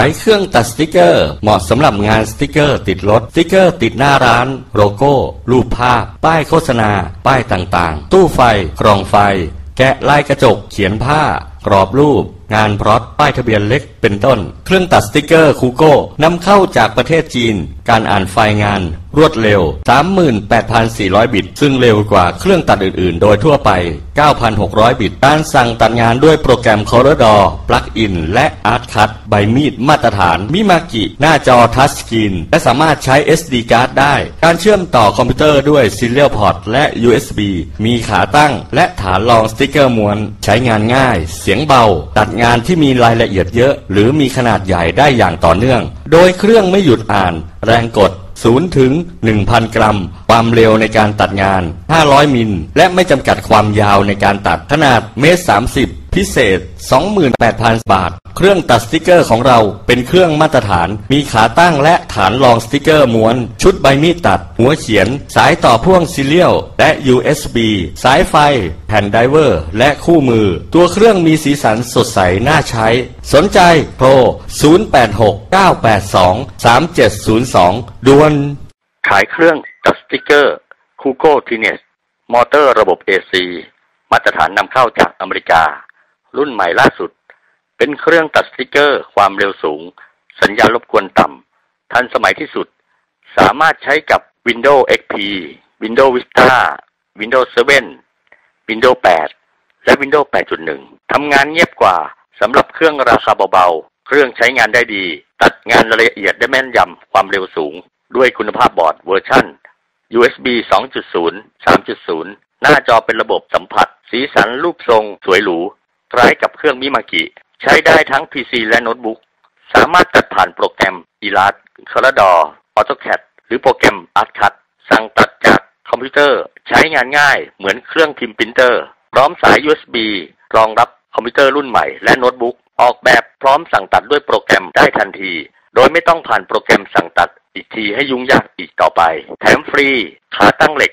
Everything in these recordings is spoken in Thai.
ายเครื่องตัดสติกเกอร์ เหมาะสำหรับงานสติกเกอร์ติดรถสติกเกอร์ติดหน้าร้าน โลโก้ รูปภาพ ป้ายโฆษณา ป้ายต่างๆ ตู้ไฟกรองไฟ แกะลายกระจก เขียนผ้ากรอบรูป งานพร็อตป้ายทะเบียนเล็กเป็นต้น เครื่องตัดสติกเกอร์คูโก้นำเข้าจากประเทศจีน การอ่านไฟล์งาน รวดเร็ว 38,400 บิต ซึ่งเร็วกว่าเครื่องตัดอื่น ๆ โดยทั่วไป 9,600 บิต การสั่งตัดงานด้วยโปรแกรม Corridor Plug-in และ ArtCut ใบมีดมาตรฐาน มิมากิ หน้าจอทัชสกรีน และสามารถใช้ SD card ได้ การเชื่อมต่อคอมพิวเตอร์ด้วย Serial Port และ USB มีขาตั้ง และฐานรองสติกเกอร์ม้วน ใช้งานง่าย เสียงเบา ตัดงานที่มีรายละเอียดเยอะ หรือมีขนาดใหญ่ได้อย่างต่อเนื่อง โดยเครื่องไม่หยุดอ่าน แรงกด 0 ถึง 1,000 กรัม ความเร็วในการตัดงาน 500 มิล และไม่จำกัดความยาวในการตัดขนาดเมตร 30 พิเศษ 28,000 บาท เครื่องตัดสติกเกอร์ของเราเป็นเครื่องมาตรฐาน มีขาตั้งและฐานรองสติกเกอร์ม้วน ชุดใบมีดตัด หัวเขียน สายต่อพ่วงซีเรียลและ USB สายไฟ แผ่นไดเวอร์ และคู่มือ ตัวเครื่องมีสีสันสดใสน่าใช้ สนใจโทร 0869823702 ด่วน ขายเครื่องตัดสติกเกอร์คูโก้ทีเนสมอเตอร์ระบบ AC มาตรฐานนำเข้าจากอเมริกา รุ่นใหม่ล่าสุด เป็นเครื่องตัดสติกเกอร์ ความเร็วสูง สัญญาณรบกวนต่ำ ทันสมัยที่สุด สามารถใช้กับ Windows XP Windows Vista Windows 7 Windows 8 และ Windows 8.1 ทำงานเงียบกว่าสำหรับเครื่องราคาเบาๆ เครื่องใช้งานได้ดี ตัดงานละเอียดได้แม่นยำ ความเร็วสูง ด้วยคุณภาพบอร์ดเวอร์ชัน USB 2.0 3.0 หน้าจอเป็นระบบสัมผัส สีสันรูปทรงสวยหรู ล้ายกับเครื่องมิมากิ ใช้ได้ทั้ง PC และโน้ตบุ๊ก สามารถตัดผ่านโปรแกรม Illustrator AutoCAD หรือโปรแกรม ArtCut สั่งตัดจากคอมพิวเตอร์ ใช้งานง่ายเหมือนเครื่องพิมพ์ปรินเตอร์ พร้อมสาย USB รองรับคอมพิวเตอร์รุ่นใหม่และโน้ตบุ๊ก ออกแบบพร้อมสั่งตัดด้วยโปรแกรมได้ทันที โดยไม่ต้องผ่านโปรแกรมสั่งตัดอีกทีให้ยุ่งยากอีกต่อไป แถมฟรี ขาตั้งเหล็ก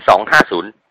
982 3702 085 359 0250ด่วน